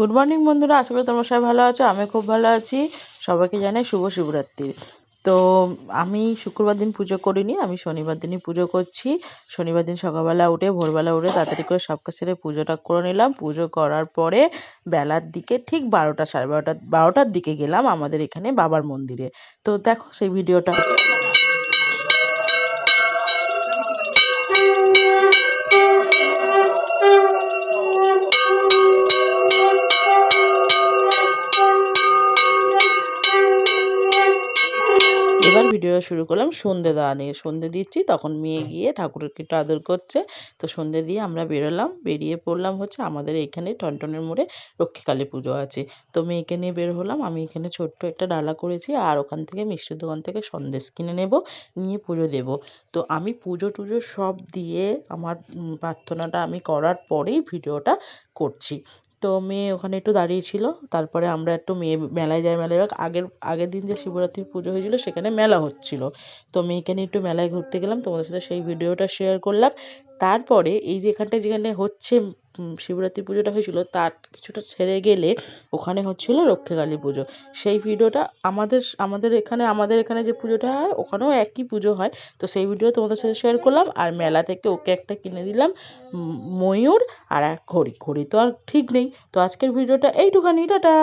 Good morning বন্ধুরা, আশা করি তোমরা সবাই ভালো আছো আমি খুব ভালো আছি। সবাইকে জানাই শুভ শিবরাত্রি। তো আমি শুক্রবার দিন পুজো করিনি, আমি শনিবার দিনই পুজো করছি। শনিবার দিন সকালবেলা উঠে, ভোরবেলা উঠে তাড়াতাড়ি করে সব সেরে পুজোটা করে নিলাম। পুজো করার পরে বেলার দিকে ঠিক বারোটা, সাড়ে বারোটা, বারোটার দিকে গেলাম আমাদের এখানে বাবার মন্দিরে। তো দেখো সেই ভিডিওটা। এবার ভিডিওটা শুরু করলাম সন্ধে দেওয়া নিয়ে। সন্ধে দিচ্ছি, তখন মেয়ে গিয়ে ঠাকুরের একটু আদর করছে। তো সন্ধে দিয়ে আমরা বেরোলাম, বেরিয়ে পড়লাম হচ্ছে আমাদের এখানে টনটনের মোড়ে রক্ষীকালী পুজো আছে। তো মেয়েকে নিয়ে বের হলাম, আমি এখানে ছোট্ট একটা ডালা করেছি আর ওখান থেকে মিষ্টির দোকান থেকে সন্দেশ কিনে নেব, নিয়ে পুজো দেব। তো আমি পুজো টুজো সব দিয়ে আমার প্রার্থনাটা আমি করার পরেই ভিডিওটা করছি। তো মেয়ে ওখানে একটু দাঁড়িয়ে ছিল। তারপরে আমরা একটু মেয়ে মেলায় যাই, মেলায় যাক আগের আগের দিন যে শিবরাত্রির পুজো হয়েছিল, সেখানে মেলা হচ্ছিল। তো মেয়েকে নিয়ে একটু মেলায় ঘুরতে গেলাম। তোমাদের সাথে সেই ভিডিওটা শেয়ার করলাম। তারপরে এই যে এখানটায় যেখানে হচ্ছে শিবরাত্রি পুজোটা হয়েছিল, তার কিছুটা ছেড়ে গেলে ওখানে হচ্ছিল রক্ষাকালী পুজো। সেই ভিডিওটা আমাদের আমাদের এখানে আমাদের এখানে যে পুজোটা হয়, ওখানেও একই পুজো হয়। তো সেই ভিডিও তোমাদের সাথে শেয়ার করলাম, আর মেলা থেকে ওকে একটা কিনে দিলাম ময়ূর আর এক ঘড়ি। ঘড়ি তো আর ঠিক নেই। তো আজকের ভিডিওটা এইটুখানি, টাটা!